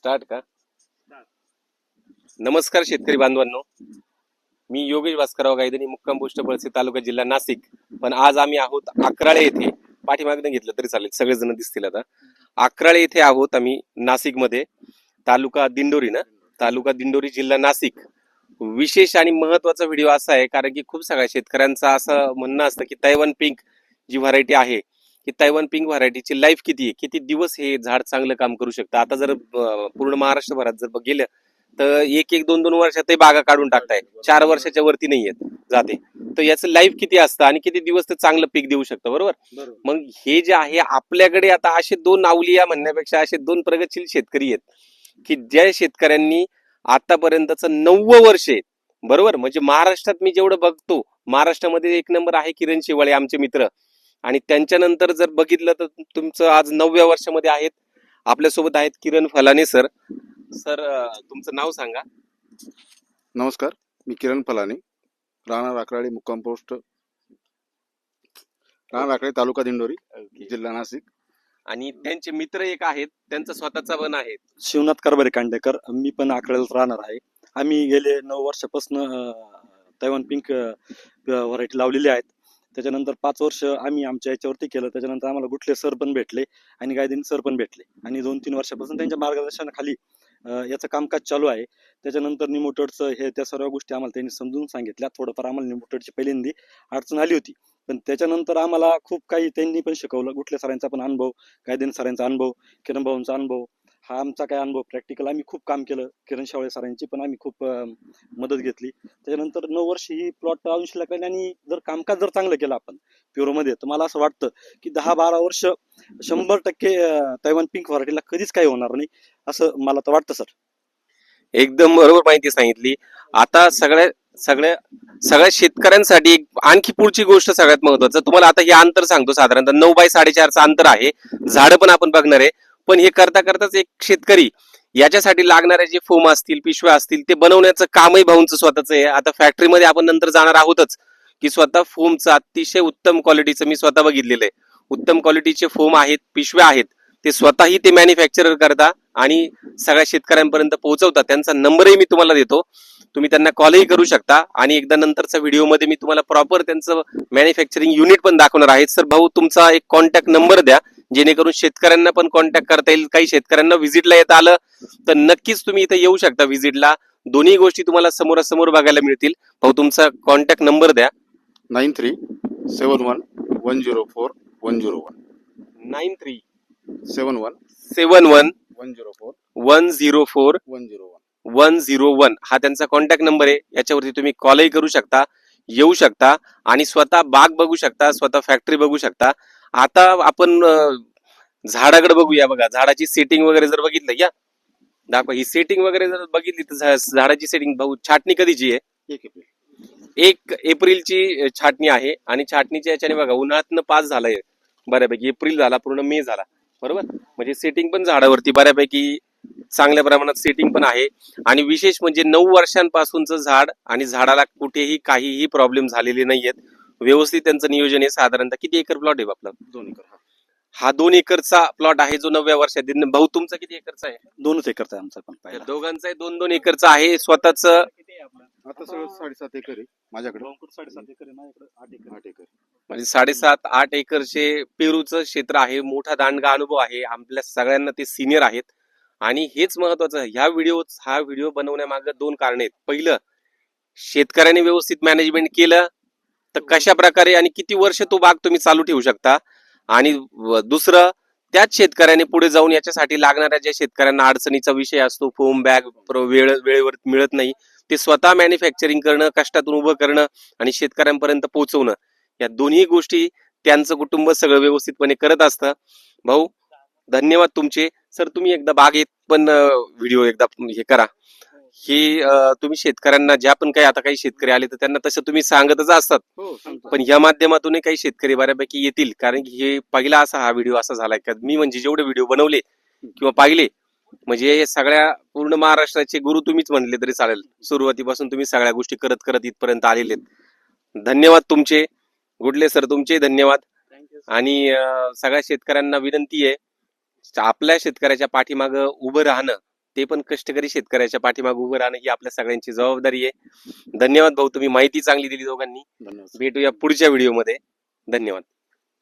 Start का? नमस्कार शेतकरी बांधवांनो. मी योगेश भास्करराव गायदनी मुक्काम पोस्ट बळसे तालुका जिल्हा नाशिक. पण आज आम्ही आहोत अकराळे येथे. पाठीमागनं घेतलं तरी चालेल सगळेजण दिसतील आता. अकराळे येथे आहोत आम्ही नाशिकमध्ये तालुका दिंडोरी ना तालुका दिंडोरी जिल्हा नाशिक. विशेष आणि महत्त्वाचा व्हिडिओ असा आहे कारण की खूप सगळ्या शेतकऱ्यांचं असं म्हणणं असतं की तैवान पिंक जी व्हरायटी आहे की तैवान पिंक व्हरायटीची लाईफ किती आहे? किती दिवस हे झाड चांगलं काम करू शकतं? आता जर पूर्ण महाराष्ट्रभरात जर गेलं तर एक एक दोन दोन वर्षात ते बागा काढून टाकताय. चार वर्षाच्या वरती नाही येत जाते. तर याचं लाईफ किती असतं आणि किती दिवस ते चांगलं पीक देऊ शकतं बरोबर? मग हे जे आहे आपल्याकडे आता असे दोन अवलिया म्हणण्यापेक्षा असे दोन प्रगतशील शेतकरी आहेत की ज्या शेतकऱ्यांनी आतापर्यंतचं नव्वद वर्ष आहे बरोबर? म्हणजे महाराष्ट्रात मी जेवढं बघतो महाराष्ट्रामध्ये एक नंबर आहे किरण शिवाळे आमचे मित्र. आणि त्यांच्यानंतर जर बघितलं तर तुमचं आज नवव्या वर्षामध्ये आहेत. आपल्यासोबत आहेत किरण फलाने सर. सर तुमचं नाव सांगा. नमस्कार मी किरण फलाने राहणार अकराळी मुक्काम पोस्ट. राहणार अकराळी तालुका दिंडोरी जिल्हा नाशिक. आणि त्यांचे मित्र एक आहेत त्यांचा स्वतःचा वन आहे शिवनाथ कारभारी कांडेकर मी पण आकड्याला राहणार आहे. आम्ही गेले नऊ वर्षापासून तैवान पिंक व्हरायटी लावलेली आहेत. त्याच्यानंतर पाच वर्ष आम्ही आमच्या याच्यावरती केलं. त्याच्यानंतर आम्हाला गुठले सर पण भेटले आणि गायदिन सर पण भेटले. आणि दोन तीन वर्षापासून त्यांच्या मार्गदर्शनाखाली याचं कामकाज चालू आहे. त्याच्यानंतर निमोटरचं हे त्या सर्व गोष्टी आम्हाला त्यांनी समजून सांगितल्या. थोडंफार आम्हाला निमोटरची पहिल्यांदी अडचण आली होती. पण त्याच्यानंतर आम्हाला खूप काही त्यांनी पण शिकवलं. गुठले सरांचा पण अनुभव गायदिन सरांचा अनुभव किरण भाऊंचा अनुभव हा आमचा काय अनुभव प्रॅक्टिकल आम्ही खूप काम केलं किरण शावळे सरांची पण आम्ही खूप मदत घेतली. त्याच्यानंतर नऊ वर्ष ही प्लॉट अजून शिल्लक राहिली आणि जर कामकाज जर चांगलं केलं आपण प्युरोमध्ये तर मला असं वाटतं की दहा बारा वर्ष शंभर टक्के तैवान पिंक व्हरायटीला कधीच काही होणार नाही असं मला तर वाटतं सर. एकदम बरोबर माहिती सांगितली. आता सगळ्या सगळ्या सगळ्या शेतकऱ्यांसाठी एक आणखी पुढची गोष्ट सगळ्यात महत्वाचं तुम्हाला आता हे अंतर सांगतो साधारणतः नऊ बाय साडेचारचं अंतर आहे. झाडं पण आपण बघणार आहे. पण हे करता करताच एक शेतकरी याच्यासाठी लागणारे जे फोम असतील पिशव्या असतील ते बनवण्याचं कामही भाऊंचं स्वतःच आहे. आता फॅक्टरीमध्ये आपण नंतर जाणार आहोतच की स्वतः फोमचं अतिशय उत्तम क्वालिटीचं मी स्वतः बघितलेलं आहे. उत्तम क्वालिटीचे फोम आहेत पिशव्या आहेत ते स्वतःही ते मॅन्युफॅक्चर करता आणि सगळ्या शेतकऱ्यांपर्यंत पोहोचवतात त्यांचा नंबरही मी तुम्हाला देतो. तुम्ही त्यांना कॉलही करू शकता. आणि एकदा नंतरच्या व्हिडिओमध्ये मी तुम्हाला प्रॉपर त्यांचं मॅन्युफॅक्चरिंग युनिट पण दाखवणार आहे. सर भाऊ तुमचा एक कॉन्टॅक्ट नंबर द्या. जेणेकरून शेतकऱ्यांना पण कॉन्टॅक्ट करता येईल. काही शेतकऱ्यांना व्हिजिटला येता आलं तर नक्कीच तुम्ही इथे येऊ शकता व्हिजिटला दोन्ही गोष्टी तुम्हाला समोरासमोर बघायला मिळतील. भाऊ तुमचा कॉन्टॅक्ट नंबर द्या. Nine three seven one one zero four one zero one. Nine three seven one. Seven one one zero four one zero four. One zero one zero one हा त्यांचा कॉन्टॅक्ट नंबर आहे. याच्यावरती तुम्ही कॉलही करू शकता येऊ शकता आणि स्वतः बाग बघू शकता स्वतः फॅक्टरी बघू शकता. आता आपण झाडाकडे बघूया बघा. झाडाची सेटिंग वगैरे जर बघितलं या. दाखवा ही सेटिंग वगैरे जर बघितली तर झाडाची सेटिंग भाऊ छाटणी कधीची आहे? एक एप्रिल. एक एप्रिलची छाटणी आहे आणि छाटणीच्या याच्याने बघा उन्हाळ्यातनं पास झालंय. बऱ्यापैकी एप्रिल झाला पूर्ण मे झाला. बरोबर? म्हणजे सेटिंग पण झाडावरती बऱ्यापैकी चांगल्या प्रमाणात सेटिंग पण आहे. आणि विशेष म्हणजे नऊ वर्षांपासूनचं झाड आणि झाडाला कुठेही काहीही प्रॉब्लेम झालेले नाहीयेत. व्यवस्थित त्यांचं नियोजन आहे. साधारणतः किती एकर प्लॉट आहे आपला? दोन एकर हा. दोन एकरचा प्लॉट आहे जो नवव्या वर्षात आहे. भाऊ तुमचा किती एकरचा आहे? दोनच एकरचा आहे आमचा पण दोघांचा आहे दोन दोन एकरचा आहे. स्वतःच आता सगळं साडेसात एकर आहे माझ्याकडे. साडेसात एकर आहे? माझ्याकडे आठ एकर आठ एकर. म्हणजे साडेसात आठ एकरचे पेरूचं क्षेत्र आहे. मोठा दांडगा अनुभव आहे. आपल्या सगळ्यांना ते सिनियर आहेत. आणि हेच महत्वाचं ह्या व्हिडिओ हा व्हिडिओ बनवण्यामागं दोन कारण आहेत. पहिलं शेतकऱ्याने व्यवस्थित मॅनेजमेंट केलं तर कशा प्रकारे आणि किती वर्ष तो बाग तुम्ही चालू ठेवू शकता? आणि दुसरं त्याच शेतकऱ्याने पुढे जाऊन याच्यासाठी लागणाऱ्या ज्या शेतकऱ्यांना अडचणीचा विषय असतो फोम बॅग वेळ वेळेवर मिळत नाही ते स्वतः मॅन्युफॅक्चरिंग करणं कष्टातून उभं करणं आणि शेतकऱ्यांपर्यंत पोहोचवणं या दोन्ही गोष्टी त्यांचं कुटुंब सगळं व्यवस्थितपणे करत असतं. भाऊ धन्यवाद तुमचे. सर तुम्ही एकदा बागेत पण व्हिडिओ एकदा हे करा. हे तुम्ही शेतकऱ्यांना ज्या पण काही आता काही शेतकरी आले तर त्यांना तसं तुम्ही सांगतच असतात. हो पण या माध्यमातूनही काही शेतकरी बऱ्यापैकी येतील. कारण की हे पहिला असा हा व्हिडिओ असा झालाय का मी म्हणजे जेवढे व्हिडिओ बनवले किंवा पाहिले म्हणजे हे सगळ्या पूर्ण महाराष्ट्राचे गुरु तुम्हीच म्हणले तरी चालेल. सुरुवातीपासून तुम्ही सगळ्या गोष्टी करत करत इथपर्यंत आलेले धन्यवाद तुमचे. गुडले सर तुमचे धन्यवाद. आणि सगळ्या शेतकऱ्यांना विनंती आहे आपल्या शेतकऱ्याच्या पाठीमागं उभं राहणं ते पण कष्टकरी शेतकऱ्याच्या पाठीमागे उभं राहणं ही आपल्या सगळ्यांची जबाबदारी आहे. धन्यवाद भाऊ तुम्ही माहिती चांगली दिली दोघांनी. भेटूया पुढच्या व्हिडिओमध्ये. धन्यवाद.